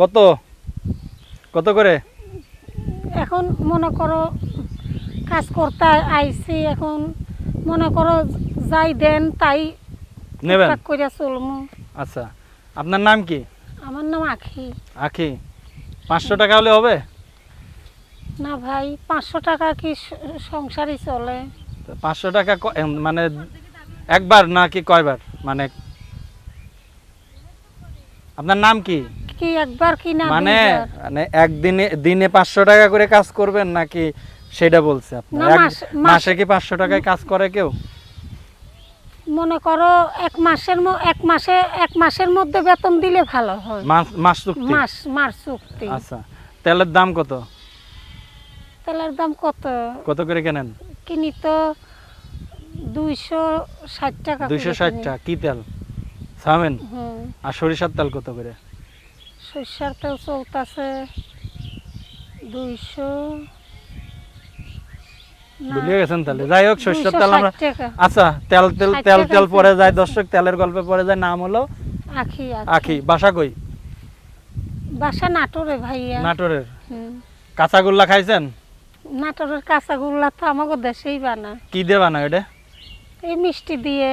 কত? কত করে? এখন মনে করো কাজ করতে আইছি এখন মনে করো যাই দেন তাই নেবেন? কইরা চলমু। আচ্ছা আপনার নাম কি? আমার নাম আখি। আখি পাঁচশো টাকা হলে হবে? না ভাই পাঁচশো টাকা কি সংসারই চলে। পাঁচশো টাকা মানে একবার না কি কয়বার? মানে আপনার নাম কি? কি একবার কি না মানে মানে একদিনে দিনে পাঁচশো টাকা করে কাজ করবেন নাকি সেটা বলছে আপনার না, এক- মাস- কি পাঁচশো টাকায় কাজ করে কেউ? মনে করো এক মাসের এক মাসে এক মাসের মধ্যে বেতন দিলে ভালো হয়। মাস মাস চুক্তি? মাস মাস চুক্তি। আচ্ছা তেলের দাম কত? তেলের দাম কত? কত করে কেনেন? কিনি তো দুইশো ষাট টাকা দুইশো ষাট। টাকা কি তেল? সামেন হুম। আর সরিষার তেল কত করে? সরিষার তেল চলতেছে দুইশো ভুলিয়ে গেছেন তাহলে। যাই হোক সরিষার 260 তেল আমরা আচ্ছা তেল তেল তেল তেল পরে যায় দর্শক তেলের গল্পে পরে যায় নাম হলো আখি আখি। বাসা কই? বাসা নাটোরে ভাইয়া। নাটোরের। কাঁচাগোল্লা খাইছেন? নাটোরের কাঁচাগোল্লা তো আমাকে দেশেই বানা। কি দিয়ে বানা এটা? এই মিষ্টি দিয়ে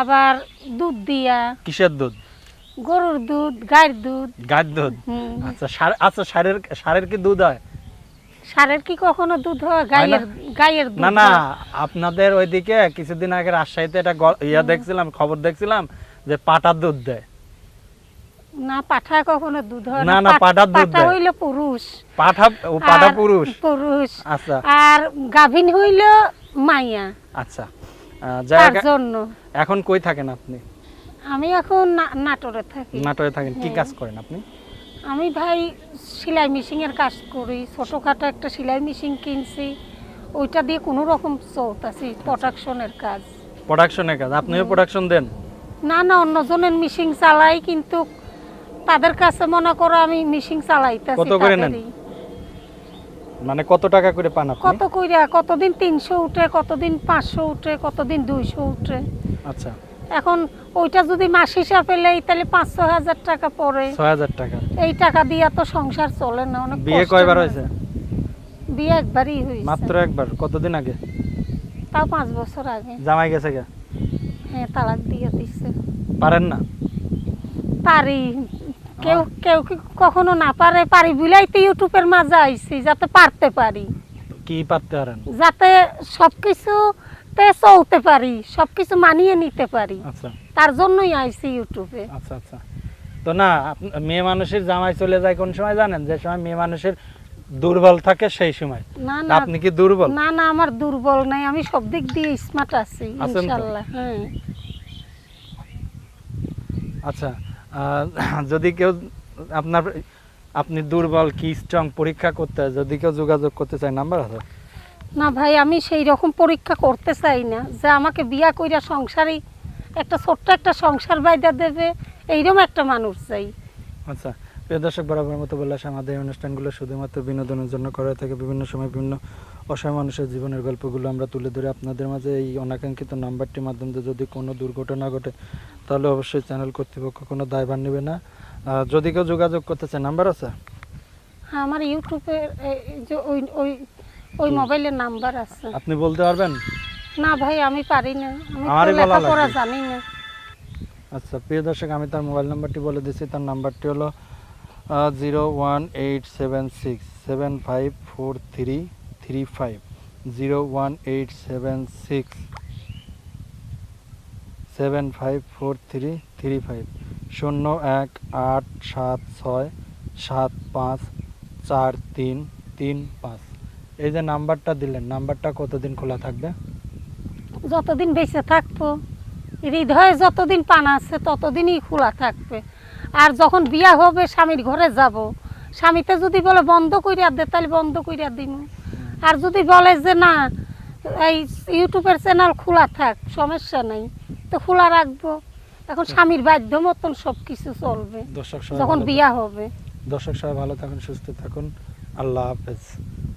আবার দুধ দিয়া। কিসের দুধ? গরুর দুধ গায়ের দুধ। গাছ দুধ? আচ্ছা আচ্ছা সারের সারের কি দুধ হয়? ষাঁড়ের কি কখনো দুধ হয়? গায়ের গায়ের দুধ না না আপনাদের ওইদিকে কিছুদিন আগে রাজশাহীতে একটা গ- ইয়া দেখছিলাম খবর দেখছিলাম যে পাটার দুধ দেয়। না পাঠায় কখনো দুধ হয় না, না, পাঠ- পাঠার দুধ পাঠা হইল পুরুষ। পাঠা ও পাটা পুরুষ? পুরুষ। আচ্ছা। আর গাভিন হইল মাইয়া। আচ্ছা। আহ, যাই জন্য। এখন কই থাকেন আপনি? আমি এখন নাটোরে থাকি। নাটোরে থাকেন কি হ্যাঁ। কাজ করেন আপনি? আমি ভাই সেলাই মেশিন এর কাজ করি ছোটখাটো একটা সেলাই মেশিন কিনছি। ওইটা দিয়ে কোনো রকম চলতেছি প্রোডাকশনের কাজ। প্রোডাকশনের কাজ আপনিও প্রোডাকশন দেন? না না অন্যজনের মেশিন চালাই কিন্তু তাদের কাছে মনে করো আমি মেশিন চালাইতেছি কত করে নেন? মানে কত টাকা করে পান আপনি? কত কইরা কতদিন তিনশো উঠে কতদিন পাঁচশো উঠে কতদিন দুইশো উঠে। আচ্ছা। এখন ওইটা যদি মাস হিসাবে লেই তাহলে পাঁচশো হাজার টাকা পড়ে। ছয় হাজার টাকা। এই টাকা দিয়া তো সংসার চলে না অনেক বিয়ে কয়বার হয়েছে? বিয়ে একবারই হয়েছে। মাত্র একবার কতদিন আগে? তাও পাঁচ বছর আগে। জামাই গেছে গে? হ্যাঁ তালাক দিয়ে দিচ্ছে পারেন না? পারি। কেউ কেউ কি কখনো না পারে পারি বুলাই তো ইউটিউবের মাঝে আইছি যাতে পারতে পারি। কি পারতে পারেন? যাতে সবকিছুতে চলতে পারি সবকিছু মানিয়ে নিতে পারি। আচ্ছা। তার জন্যই আইছি ইউটিউবে। আচ্ছা আচ্ছা। তো না মেয়ে মানুষের জামাই চলে যায় কোন সময় জানেন? যে সময় মেয়ে মানুষের দুর্বল থাকে সেই সময়। না না। আপনি কি দুর্বল? না না আমার দুর্বল নাই। আমি সব দিক দিয়ে স্মার্ট আছি আছেন তো? ইনশাল্লাহ হ্যাঁ। আচ্ছা যদি কেউ আপনার আপনি দুর্বল কি স্ট্রং পরীক্ষা করতে যদি কেউ যোগাযোগ করতে চায় নাম্বার আছে? না ভাই আমি সেই রকম পরীক্ষা করতে চাই না। যে আমাকে বিয়া কইরা সংসারে একটা ছোট্ট একটা সংসার বাইদা দেবে এইরকম একটা মানুষ চাই। আচ্ছা প্রিয় দর্শক বরাবর মতো বলে আসে আমাদের অনুষ্ঠানগুলো শুধুমাত্র বিনোদনের জন্য করা থাকে। বিভিন্ন সময় বিভিন্ন অসহায় মানুষের জীবনের গল্পগুলো আমরা তুলে ধরে। আপনাদের মাঝে এই অনাকাঙ্ক্ষিত নাম্বারটির মাধ্যমে যদি কোনো দুর্ঘটনা ঘটে তাহলে অবশ্যই চ্যানেল কর্তৃপক্ষ কোনো দায়ভার নেবে না। যদি কেউ যোগাযোগ করতে চায় নাম্বার আছে? হ্যাঁ আমার ইউটিউবে যে ওই ওই ওই মোবাইলের নাম্বার আছে। আপনি বলতে পারবেন? না ভাই আমি পারি না। আমি তো লেখাপড়া জানি না। আচ্ছা প্রিয় দর্শক আমি তার মোবাইল নাম্বারটি বলে দিচ্ছি। তার নাম্বারটি হলো zero one eight seven six seven five four three three five zero one eight seven six seven five four three three five শূন্য এক আট সাত ছয় সাত পাঁচ চার তিন তিন পাঁচ। এই যে নাম্বারটা দিলেন নাম্বারটা কতদিন খোলা থাকবে? যতদিন বেঁচে থাকব হৃদয়ে যতদিন পানা আছে ততদিনই খোলা থাকবে। আর যখন বিয়া হবে স্বামীর ঘরে যাব। স্বামীতে যদি বলে বন্ধ কইরা দে তাহলে বন্ধ করিয়া দিন আর যদি বলে যে না এই ইউটিউবের চ্যানেল খোলা থাক সমস্যা নাই তো খোলা রাখব। এখন স্বামীর বাধ্য মতন সব কিছু চলবে যখন বিয়া হবে। দর্শক সবাই ভালো থাকুন সুস্থ থাকুন। আল্লাহ হাফেজ।